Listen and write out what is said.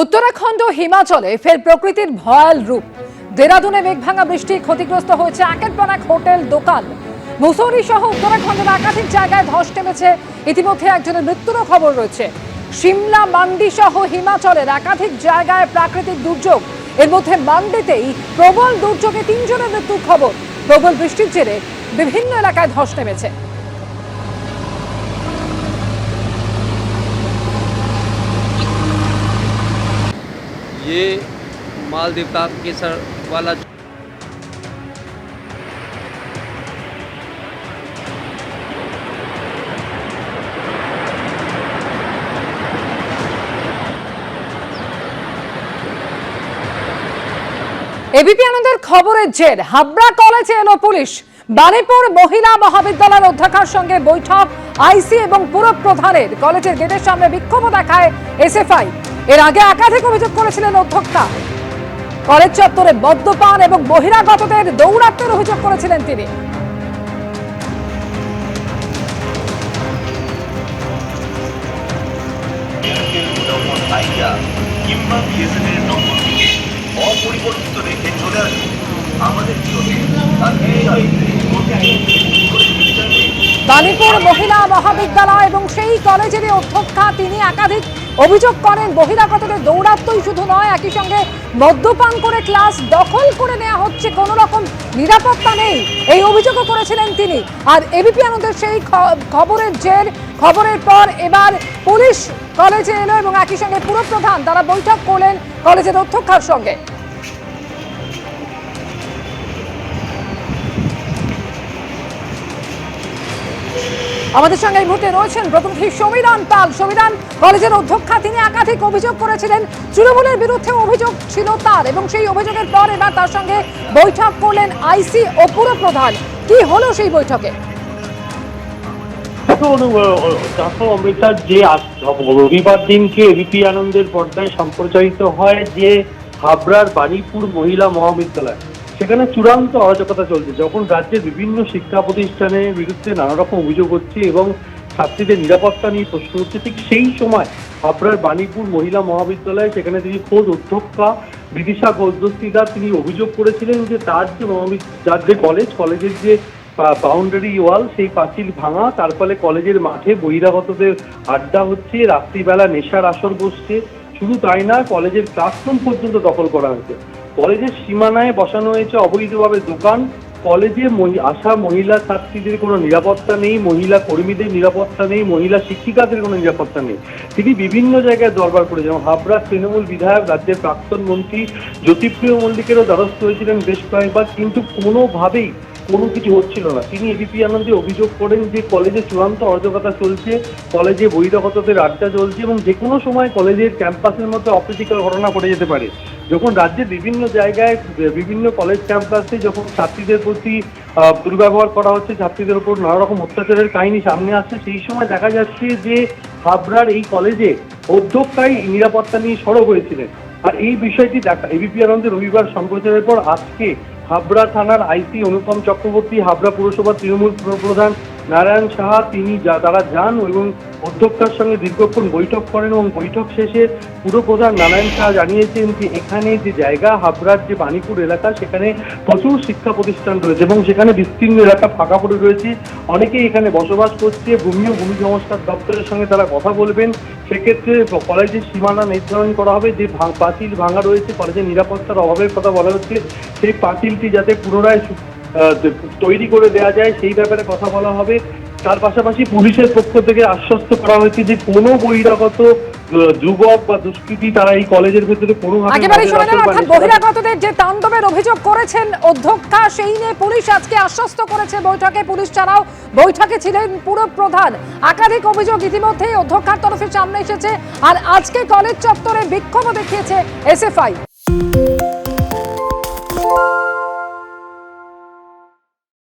উত্তরাখণ্ড হিমাচলে ফের প্রকৃতির ভয়াল রূপ। দেরাদুনে মেঘভাঙা বৃষ্টি ক্ষতিগ্রস্ত হয়েছে একের পর এক হোটেল দোকান। মুসৌরি সহ উত্তরাখণ্ডের একাধিক জায়গায় ধস নেমেছে। ইতিমধ্যে একজনের মৃত্যুরও খবর রয়েছে। সিমলা, মান্ডি সহ হিমাচলের একাধিক জায়গায় প্রাকৃতিক দুর্যোগ। এর মধ্যে মান্ডিতেই প্রবল দুর্যোগে তিনজনের মৃত্যুর খবর। প্রবল বৃষ্টির জেরে বিভিন্ন এলাকায় ধস নেমেছে। मालदीव का केसर वाला এবিপি আনন্দের খবরের জের হাবড়া কলেজে এলো পুলিশ বানিপুর মহিলা মহাবিদ্যালয়ের অধ্যক্ষার সঙ্গে বৈঠক আইসি এবং পুর প্রধানের কলেজের গেটের সামনে বিক্ষোভ দেখায় এসএফআই এর আগে একাধিক অভিযোগ করেছিলেন অধ্যক্ষা কলেজ চত্বরে মদ্যপান এবং বহিরাগতদের দৌরাত্মের অভিযোগ করেছিলেন তিনি। অপরিবর্তিত রেখে চলে আসুন আমাদের সঙ্গে আর এই সাইটে করে মিটার নেই বানিপুর মহিলা মহাবিদ্যালয় এবং সেই কলেজেরই অধ্যক্ষা, তিনি একাধিক অভিযোগ করেন, বহিরাগতদের দৌরাত্মই শুধু নয়, একই সঙ্গে মদ্যপান করে ক্লাস দখল করে নেওয়া হচ্ছে কোনো রকম নিরাপত্তা নেই। এই অভিযোগও করেছিলেন তিনি। আর এবিপি আনন্দের সেই খবরের জের, খবরের পর এবার পুলিশ কলেজে এলো এবং একই সঙ্গে পুরপ্রধান তারা বৈঠক করলেন কলেজের অধ্যক্ষার সঙ্গে। আমাদের সঙ্গে এই মুহূর্তে রয়েছেন প্রতিনিধি সমীরণ পাল। সমীরণ কলেজের অধ্যক্ষা, তিনি একাধিক অভিযোগ করেছিলেন। তৃণমূলের বিরুদ্ধে অভিযোগ ছিল তার এবং সেই অভিযোগের পর এবার তার সঙ্গে বৈঠক করলেন আইসি ও পুরপ্রধান কি হলো সেই বৈঠকে? দেখো যে রবিবার দিনকে এবিপি আনন্দের পর্দায় সম্প্রচারিত হয় যে হাবড়ার বাণীপুর মহিলা মহাবিদ্যালয়। সেখানে চূড়ান্ত অরাজকতা চলছে। যখন রাজ্যের বিভিন্ন শিক্ষা প্রতিষ্ঠানের বিরুদ্ধে নানা রকম অভিযোগ হচ্ছে এবং ছাত্রীদের নিরাপত্তা নিয়ে প্রশ্ন উঠছে, ঠিক সেই সময় হাবড়ার বাণীপুর মহিলা মহাবিদ্যালয়ে সেখানে তিনি খোদ অধ্যক্ষা বিদিশা গোলদস্তিদার তিনি অভিযোগ করেছিলেন যে তার যে মহাবিদ্যালয় যার যে কলেজ, কলেজের যে বাউন্ডারি ওয়াল সেই পাঁচিল ভাঙা, তার ফলে কলেজের মাঠে বহিরাগতদের আড্ডা হচ্ছে, রাত্রিবেলা নেশার আসর বসছে। শুধু তাই না কলেজের ক্লাসরুম পর্যন্ত দখল করা হয়েছে। কলেজের সীমানায় বসানো হয়েছে অবৈধভাবে দোকান। কলেজে আসা মহিলা ছাত্রীদের কোনো নিরাপত্তা নেই, মহিলা কর্মীদের নিরাপত্তা নেই, মহিলা শিক্ষিকাদের কোনো নিরাপত্তা নেই। তিনি বিভিন্ন জায়গায় দরবার করেছেন। যেমন হাবড়া তৃণমূল বিধায়ক, রাজ্যের প্রাক্তন মন্ত্রী জ্যোতিপ্রিয় মল্লিকেরও দ্বারস্থ হয়েছিলেন বেশ কয়েকবার, কিন্তু কোনোভাবেই কোনো কিছু হচ্ছিল না। তিনি এবিপি আনন্দে অভিযোগ করেন যে কলেজে চূড়ান্ত অরাজকতা চলছে, কলেজে বহিরাগতদের আড্ডা চলছে এবং যে কোনো সময় কলেজের ক্যাম্পাসের মধ্যে অপ্রীতিকর ঘটনা ঘটে যেতে পারে। যখন রাজ্যের বিভিন্ন জায়গায়, বিভিন্ন কলেজ ক্যাম্পাসে যখন ছাত্রীদের প্রতি দুর্ব্যবহার করা হচ্ছে, ছাত্রীদের উপর নানা রকম অত্যাচারের কাহিনী সামনে আসছে, সেই সময় দেখা যাচ্ছে যে হাবড়ার এই কলেজে অধ্যক্ষাই নিরাপত্তা নিয়ে সরব হয়েছিলেন। আর এই বিষয়টি দেখা এবিপি আনন্দে রবিবার সম্প্রচারের পর আজকে হাবড়া থানার আইসি অনুপম চক্রবর্তী, হাবড়া পুরসভার তৃণমূল প্রধান নারায়ণ সাহা, তিনি যা, তারা যান এবং অধ্যক্ষার সঙ্গে দীর্ঘক্ষণ বৈঠক করেন এবং বৈঠক শেষে পুরপ্রধান নারায়ণ শাহ জানিয়েছেন যে এখানে যে জায়গা, হাবড়ার যে বাণীপুর এলাকা, সেখানে প্রচুর শিক্ষা প্রতিষ্ঠান রয়েছে এবং সেখানে বিস্তীর্ণ এলাকা ফাঁকা পড়ে রয়েছে। অনেকেই এখানে বসবাস করছে, ভূমি ও ভূমি সংস্কার দপ্তরের সঙ্গে তারা কথা বলবেন। সেক্ষেত্রে কলেজের সীমানা নির্ধারণ করা হবে, যে পাঁচিল ভাঙা রয়েছে, কলেজের নিরাপত্তার অভাবের কথা বলা হচ্ছে। সেই পাঁচিলটি যাতে পুনরায় তৈরি করে দেওয়া যায়, সেই ব্যাপারে কথা বলা হবে। তার পাশাপাশি পুলিশের পক্ষ থেকে আশ্বস্ত করা হয়েছে যে কোনো বহিরাগত যুবক বা দুষ্কৃতী তারা এই কলেজের ভেতরে একেবারে শুনে অর্থাৎ বহিরাগতদের যে তাণ্ডবের অভিযোগ করেছেন অধ্যক্ষা সেই নিয়ে পুলিশ আজকে আশ্বস্ত করেছে বৈঠকে। পুলিশ ছাড়াও বৈঠকে ছিলেন পুরো প্রধান। একাধিক অভিযোগ ইতিমধ্যেই অধ্যক্ষার তরফে সামনে এসেছে। আর আজকে কলেজ চত্বরে বিক্ষোভ দেখিয়েছে এসএফআই।